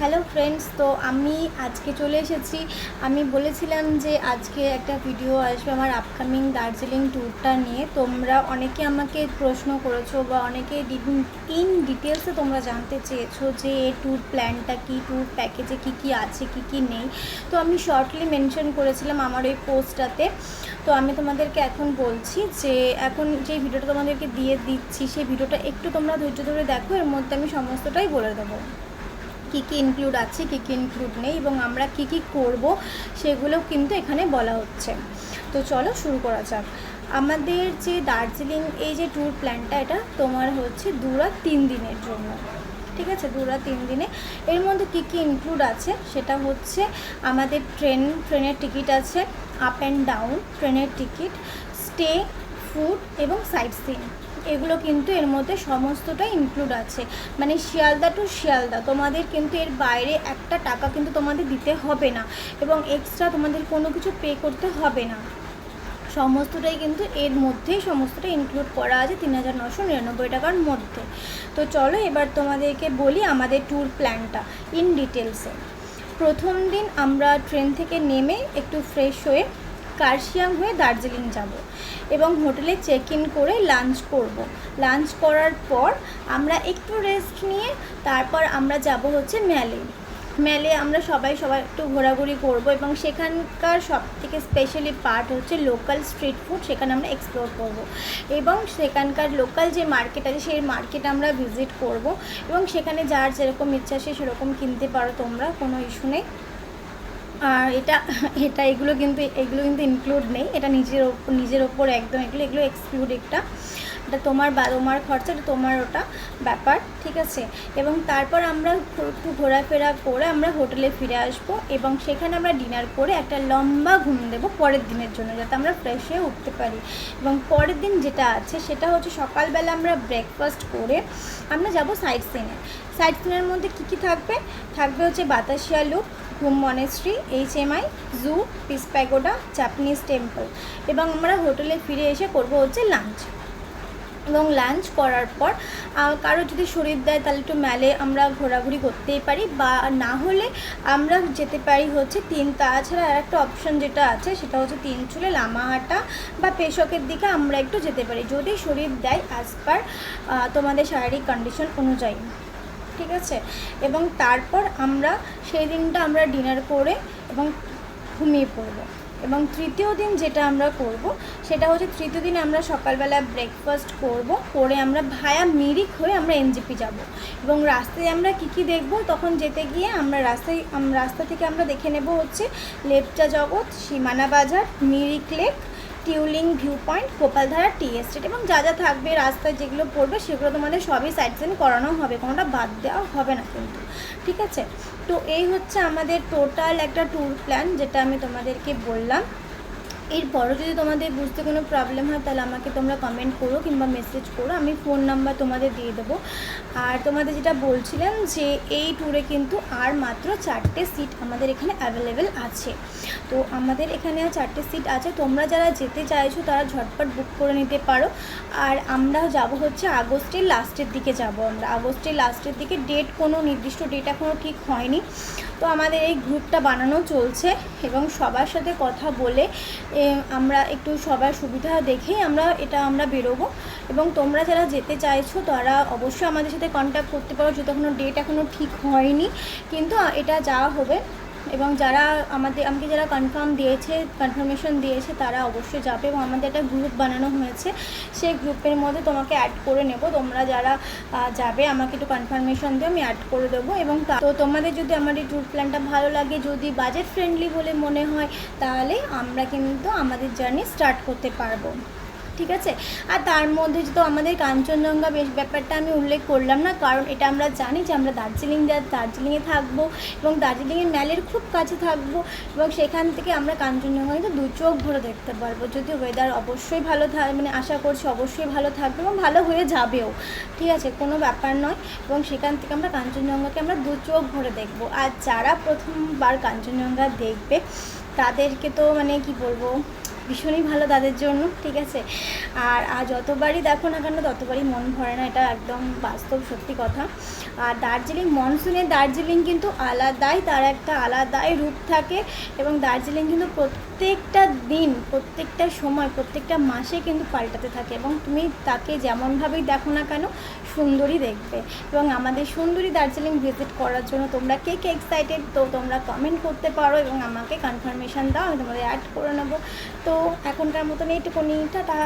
Hello friends তো আমি আজকে চলে এসেছি। আমি বলেছিলাম যে আজকে একটা ভিডিও আসবে আমার আপকামিং দার্জিলিং ট্যুরটা নিয়ে। তোমরা অনেকে আমাকে প্রশ্ন করেছ বা অনেকে ইন ডিটেলসে তোমরা জানতে চেয়েছো যে ট্যুর প্ল্যানটা কী ট্যুর প্যাকেজে কি কি আছে, কি কি নেই। তো আমি শর্টলি মেনশন করেছিলাম আমার ওই পোস্টটাতে তো আমি তোমাদেরকে এখন বলছি যে এখন যে ভিডিওটা তোমাদেরকে দিয়ে দিচ্ছি, সেই ভিডিওটা একটু তোমরা ধৈর্য ধরে দেখো, এর মধ্যে আমি সমস্তটাই বলে দেবো। কী কী ইনক্লুড আছে, কী কী ইনক্লুড নেই এবং আমরা কী কী করব সেগুলো কিন্তু এখানে বলা হচ্ছে। তো চলো শুরু করা যাক। আমাদের যে দার্জিলিং এই যে ট্যুর প্ল্যানটা এটা তোমার হচ্ছে দুরা তিন দিনের জন্য। ঠিক আছে? দুরা তিন দিনে। এর মধ্যে কী কী ইনক্লুড আছে? সেটা হচ্ছে আমাদের ট্রেন, ট্রেনের টিকিট আছে আপ অ্যান্ড ডাউন ট্রেনের টিকিট স্টে ফুড এবং সাইট সিন এগুলো কিন্তু এর মধ্যে সমস্তটাই ইনক্লুড আছে। মানে শিয়ালদা টু শিয়ালদা, তোমাদের কিন্তু এর বাইরে একটা টাকা কিন্তু তোমাদের দিতে হবে না এবং এক্সট্রা তোমাদের কোনো কিছু পে করতে হবে না। সমস্তটাই কিন্তু এর মধ্যেই সমস্তটা ইনক্লুড করা আছে তিন হাজার নশো নিরানব্বই টাকার মধ্যে। তো চলো এবার তোমাদেরকে বলি আমাদের ট্যুর প্ল্যানটা ইন ডিটেলসে প্রথম দিন আমরা ট্রেন থেকে নেমে একটু ফ্রেশ হয়ে কার্শিয়াং হয়ে দার্জিলিং যাব এবং হোটেলে চেক ইন করে লাঞ্চ করব। লাঞ্চ করার পর আমরা একটু রেস্ট নিয়ে তারপর আমরা যাব হচ্ছে ম্যালে। মেলে আমরা সবাই সবাই একটু ঘোরাঘুরি করব এবং সেখানকার সব থেকে স্পেশালি পার্ট হচ্ছে লোকাল স্ট্রিট ফুড সেখানে আমরা এক্সপ্লোর করব। এবং সেখানকার লোকাল যে মার্কেট আছে, সেই মার্কেট আমরা ভিজিট করব এবং সেখানে যার যেরকম ইচ্ছা সে সেরকম কিনতে পারো তোমরা, কোনো ইস্যু নেই। আর এটা এটা এগুলো কিন্তু এগুলো কিন্তু ইনক্লুড নেই। এটা নিজের ওপর নিজের ওপর একদম এগুলো এগুলো এক্সক্লুড একটা। এটা তোমার বা, তোমার খরচা, এটা তোমার ওটা ব্যাপার, ঠিক আছে? এবং তারপর আমরা একটু ঘোরাফেরা করে আমরা হোটেলে ফিরে আসব এবং সেখানে আমরা ডিনার করে একটা লম্বা ঘুম দেব পরের দিনের জন্য, যাতে আমরা ফ্রেশ হয়ে উঠতে পারি। এবং পরের দিন যেটা আছে, সেটা হচ্ছে সকালবেলা আমরা ব্রেকফাস্ট করে আমরা যাব সাইড সিনে সাইড সিনের মধ্যে কী কী থাকবে? থাকবে হচ্ছে Batasia loop Ghum monastery H M I zoo peace pagoda Japanese temple এবং আমরা হোটেলে ফিরে এসে করব হচ্ছে লাঞ্চ এবং লাঞ্চ করার পর কারও যদি শরীর দেয়, তাহলে একটু মেলে আমরা ঘোরাঘুরি করতেই পারি বা না হলে আমরা যেতে পারি হচ্ছে তিন, তাছাড়া আর একটা অপশন যেটা আছে, সেটা হচ্ছে তিন চুলে লামাহাটা বা পেশকের দিকে আমরা একটু যেতে পারি। যদি শরীর দেয় অ্যাজ পার তোমাদের শারীরিক কন্ডিশন অনুযায়ী। ঠিক আছে? এবং তারপর আমরা সেই দিনটা আমরা ডিনার করে এবং ঘুমিয়ে পড়ব। এবং তৃতীয় দিন যেটা আমরা করব, সেটা হচ্ছে তৃতীয় দিন আমরা সকালবেলা ব্রেকফাস্ট করব, করে আমরা ভায়া মিরিক হয়ে আমরা এনজিপি যাব। এবং রাস্তায় আমরা কি কি দেখব, তখন যেতে গিয়ে আমরা রাস্তায় রাস্তা থেকে আমরা দেখে নেব হচ্ছে লেপচা জগৎ, সীমানা বাজার, Mirik lake টিউলিং view point Gopaldhara, tea estate এবং যা যা থাকবে, রাস্তায় যেগুলো পড়বে, সেগুলো তোমাদের সবই সাইড সিন করানো হবে। কোনোটা বাদ দেওয়া হবে না কিন্তু। ঠিক আছে? তো এই হচ্ছে আমাদের টোটাল একটা ট্যুর প্ল্যান যেটা আমি তোমাদেরকে বললাম। এরপরও যদি তোমাদের বুঝতে কোনো প্রবলেম হয়, তাহলে আমাকে তোমরা কমেন্ট করো কিংবা মেসেজ করো। আমি ফোন নাম্বার তোমাদের দিয়ে দেবো। আর তোমাদের যেটা বলছিলাম যে, এই ট্যুরে কিন্তু আর মাত্র চারটে সিট আমাদের এখানে অ্যাভেলেবেল আছে। তো আমাদের এখানে চারটে সিট আছে। তোমরা যারা যেতে চাইছো, তারা ঝটপট বুক করে নিতে পারো। আর আমরা যাব হচ্ছে আগস্টের লাস্টের দিকে যাব আমরা। আগস্টের লাস্টের দিকে ডেট কোনো নির্দিষ্ট ডেট এখনও ঠিক হয়নি। তো আমাদের এই গ্রুপটা বানানো চলছে এবং সবার সাথে কথা বলে আমরা একটু সবার সুবিধা দেখেই আমরা এটা আমরা বেরোবো। এবং তোমরা যারা যেতে চাইছো, তারা অবশ্যই আমাদের সাথে কন্ট্যাক্ট করতে পারো। যদি কোনো ডেট এখনও ঠিক হয়নি, কিন্তু এটা যাওয়া হবে। এবং যারা আমাদের, আমাকে যারা কনফার্ম দিয়েছে কনফার্মেশন দিয়েছে, তারা অবশ্যই যাবে এবং আমাদের একটা গ্রুপ বানানো হয়েছে। সেই গ্রুপের মধ্যে তোমাকে অ্যাড করে নেব। তোমরা যারা যাবে, আমাকে একটু কনফার্মেশন দিয়ে আমি অ্যাড করে দেবো এবং তো তোমাদের যদি আমার এই ট্যুর প্ল্যানটা ভালো লাগে, যদি বাজেট ফ্রেন্ডলি বলে মনে হয়, তাহলে আমরা কিন্তু আমাদের জার্নি স্টার্ট করতে পারব। ঠিক আছে? আর তার মধ্যে তো আমাদের কাঞ্চনজঙ্ঘা বেশ ব্যাপারটা আমি উল্লেখ করলাম না, কারণ এটা আমরা জানি যে আমরা দার্জিলিং দার্জিলিংয়ে থাকব এবং দার্জিলিংয়ের ম্যালের খুব কাছে থাকব এবং সেখান থেকে আমরা কাঞ্চনজঙ্ঘা কিন্তু দু চোখ ভরে দেখতে পারব। যদি ওয়েদার অবশ্যই ভালো থাকে মানে আশা করছি অবশ্যই ভালো থাকবে এবং ভালো হয়ে যাবেও। ঠিক আছে? কোনো ব্যাপার নয় এবং সেখান থেকে আমরা কাঞ্চনজঙ্ঘাকে আমরা দু চোখ ভরে দেখব। আর যারা প্রথমবার কাঞ্চনজঙ্ঘা দেখবে, তাদেরকে তো মানে কি বলব ভীষণই ভালো তাদের জন্য, ঠিক আছে? আর আর যতবারই দেখো না কেন, ততবারই মন ভরে না, এটা একদম বাস্তব সত্যি কথা। আর দার্জিলিং, মনসুনে দার্জিলিং কিন্তু আলাদাই, তার একটা আলাদাই রূপ থাকে এবং দার্জিলিং কিন্তু প্রত্যেকটা দিন, প্রত্যেকটা সময়, প্রত্যেকটা মাসে কিন্তু পাল্টাতে থাকে এবং তুমি তাকে যেমনভাবেই দেখো না কেন সুন্দরী দেখবে। এবং আমাদের সুন্দরী দার্জিলিং ভিজিট করার জন্য তোমরা কে কে এক্সাইটেড তো তোমরা কমেন্ট করতে পারো এবং আমাকে কনফার্মেশন দাও, আমি তোমাদের অ্যাড করে নেব। তো এখনকার মতন এইটুকুনি টাটা